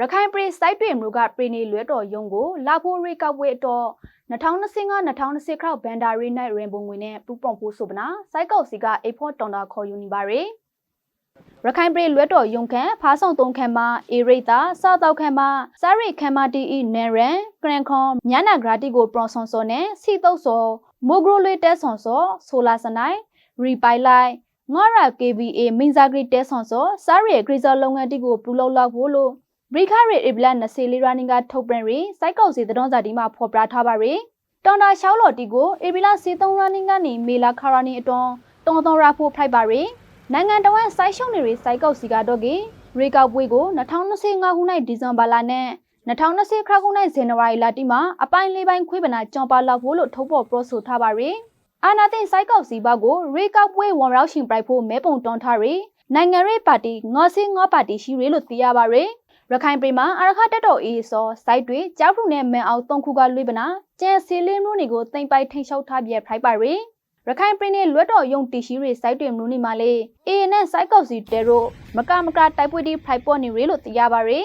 ရခိုင်ပြည်စိုက်တွေမျိုးကပြည်နေလွဲတော်ယုံကိုလာဖို့ရိကောက်ပွဲအတော့2025-2026ခရောက်ဘန်ဒါရီနိုင်ရင်ပုံငွေနဲ့ပူပွန်ဖို့ဆိုပနာစိုက်ကောက်စီကအိဖို့တောင်တာခေါ်ယူနေပါရယ်ရခိုင်ပြည်လွဲတော်ယုံခန့်ဖားဆောင်သုံးခန့်မှာအေရိတာစောက်တောက်ခန့်မှာစားရိခန့်မှာတီအီနန်ရန်ဂရန်ခွန်ညနာဂရာတီကိုပရွန်ဆွန်စောနဲ့စီတုတ်စောမိုဂရိုလေးတဲဆွန်စောဆိုလာစနိုင်းရီပိုင်လိုက်ငါရ KVA မင်းဇာဂရီတဲဆွန်စောစားရိဂရီဇာလုပ်ငန်းတီကိုပူလောက်လောက်ဖို့လို့ ဘရိခရီအဘလ20လီရာနင်ကထုတ်ပြန်ရီစိုက်ကောက်စီသတင်းစာဒီမှာဖော်ပြထားပါရီတောင်တာရှောင်းလော်တီကိုအေဘီလာစီ3ရာနင်ကနေမေလာခါရာနီအတွန်းတုံတော်ရာဖို့ဖိုက်ပါရီနိုင်ငံတော်ဝန်စိုက်ရှုံနေရီစိုက်ကောက်စီကတော့ကေရေကောက်ပွဲကို2025ခုနှစ်ဒီဇင်ဘာလနဲ့2020ခရခုနှစ်ဇန်နဝါရီလတိမှာအပိုင်းလေးပိုင်းခွေးပနာကြောင်ပါလောက်ဖို့လို့ထုတ်ပေါ်ပြောဆိုထားပါရီအာနာသိစိုက်ကောက်စီဘက်ကိုရေကောက်ပွဲဝန်ရောက်ရှင်ပြိုက်ဖို့မဲပုံတွန်းထားရီနိုင်ငံရေးပါတီငေါ်စင်းငေါ်ပါတီရှိရီလို့သိရပါရီ ရခိုင်ပြည်မှာအရခတက်တော်အေးစောစိုက်တွေကြောက်ဖူနဲ့မန်အောင်သုံးခုကလွေးပနာကျန်စီလင်းမျိုးတွေကိုတင်ပိုက်ထိန်လျှောက်ထားပြဖိုက်ပါရီရခိုင်ပြည်နယ်လွတ်တော်ယုံတီရှိတွေစိုက်တွေမျိုးနေမှာလေအေးနဲ့စိုက်ကောက်စီတဲရိုမကမကတိုက်ပွေးတီဖိုက်ပေါ်နေရီလို့သိရပါရီ